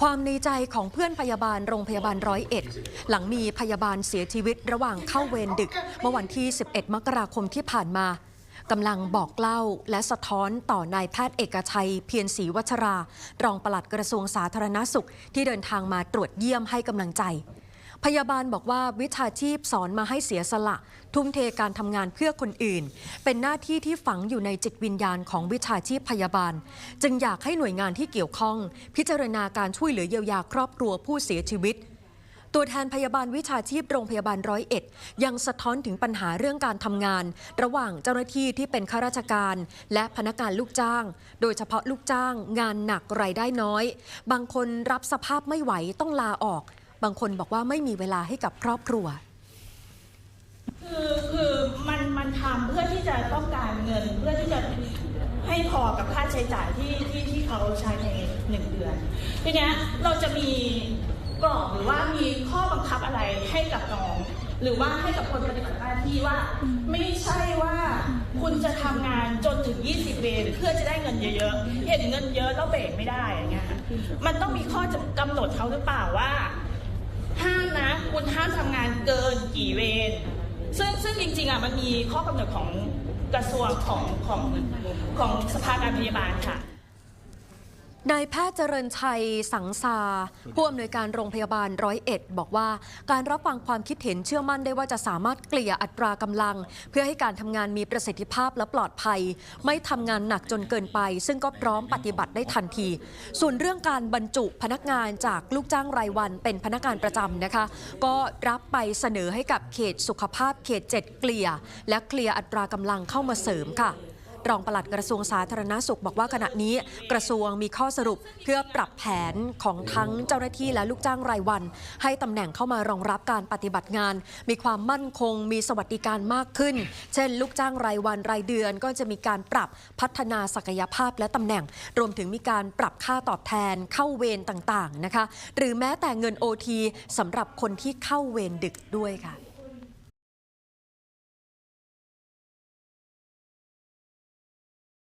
ความในใจของเพื่อนพยาบาลโรงพยาบาลร้อยเอ็ดหลังมีพยาบาลเสียชีวิตระหว่างเข้าเวรดึก เมื่อวันที่ 11 มกราคมที่ผ่านมากำลังบอกเล่าและสะท้อนต่อนายแพทย์เอกชัย เพียรศรีวัชรา รองปลัดกระทรวงสาธารณสุข ที่เดินทางมาตรวจเยี่ยมให้กำลังใจ พยาบาลบอกว่าวิชาชีพสอนมาให้เสียสละ ทุ่มเทการทำงานเพื่อคนอื่น เป็นหน้าที่ที่ฝังอยู่ในจิตวิญญาณของวิชาชีพพยาบาล จึงอยากให้หน่วยงานที่เกี่ยวข้อง พิจารณาการช่วยเหลือเยียวยาครอบครัวผู้เสียชีวิตตัวแทนพยาบาลวิชาชีพโรงพยาบาลร้อยเอ็ดยังสะท้อนถึงปัญหาเรื่องการทำงาน ระหว่างเจ้าหน้าที่ที่เป็นข้าราชการ และพนักงานลูกจ้าง โดยเฉพาะลูกจ้าง งานหนักรายได้น้อย บางคนรับสภาพไม่ไหวต้องลาออก บางคนบอกว่าไม่มีเวลาให้กับครอบครัว คือคือมันมันทำเพื่อที่จะต้องการเงินเพื่อที่จะให้พอกับค่าใช้จ่ายที่ที่ที่เขาใช้ในหนึ่งเดือนทีเนี้ยเราจะมีกรอบหรือว่ามีข้อบังคับอะไรให้กับน้อง หรือว่าให้กับคนปฏิบัติหน้าที่ว่า ไม่ใช่ว่าคุณจะทำงานจนถึง 20 เวรเพื่อจะได้เงินเยอะๆ เห็นเงินเยอะแล้วเบรกไม่ได้อย่างเงี้ยมันต้องมีข้อกำหนดเขาหรือเปล่าว่า นะ คุณห้ามทำงานเกินกี่เวรซึ่งซึ่งจริงๆอะมันมีข้อกำหนดของกระทรวงของของของสภาการพยาบาลค่ะ นายแพทย์เจริญชัยสังสาผู้อำนวยการโรงพยาบาลร้อยเอ็ดบอกว่า การรับฟังความคิดเห็นเชื่อมั่นได้ว่าจะสามารถเกลี่ยอัตรากำลัง เพื่อให้การทำงานมีประสิทธิภาพและปลอดภัย ไม่ทำงานหนักจนเกินไป ซึ่งก็พร้อมปฏิบัติได้ทันที ส่วนเรื่องการบรรจุพนักงานจากลูกจ้างรายวัน เป็นพนักงานประจำนะคะ ก็รับไปเสนอให้กับเขตสุขภาพเขต 7 เกลี่ย และเคลียร์อัตรากำลังเข้ามาเสริมค่ะ รองปลัดกระทรวงสาธารณาสุข บอกว่าขณะนี้กระทรวงมีข้อสรุปเพื่อปรับแผนของทั้งเจ้าหน้าที่และลูกจ้างรายวัน ให้ตำแหน่งเข้ามารองรับการปฏิบัติงาน มีความมั่นคงมีสวัสดิการมากขึ้น เช่น ลูกจ้างรายวันรายเดือนก็จะมีการปรับพัฒนาศักยภาพและตำแหน่ง รวมถึงมีการปรับค่าตอบแทนเข้าเวรต่างๆนะคะ หรือแม้แต่เงินโอทีสำหรับคนที่เข้าเวรดึกด้วยค่ะ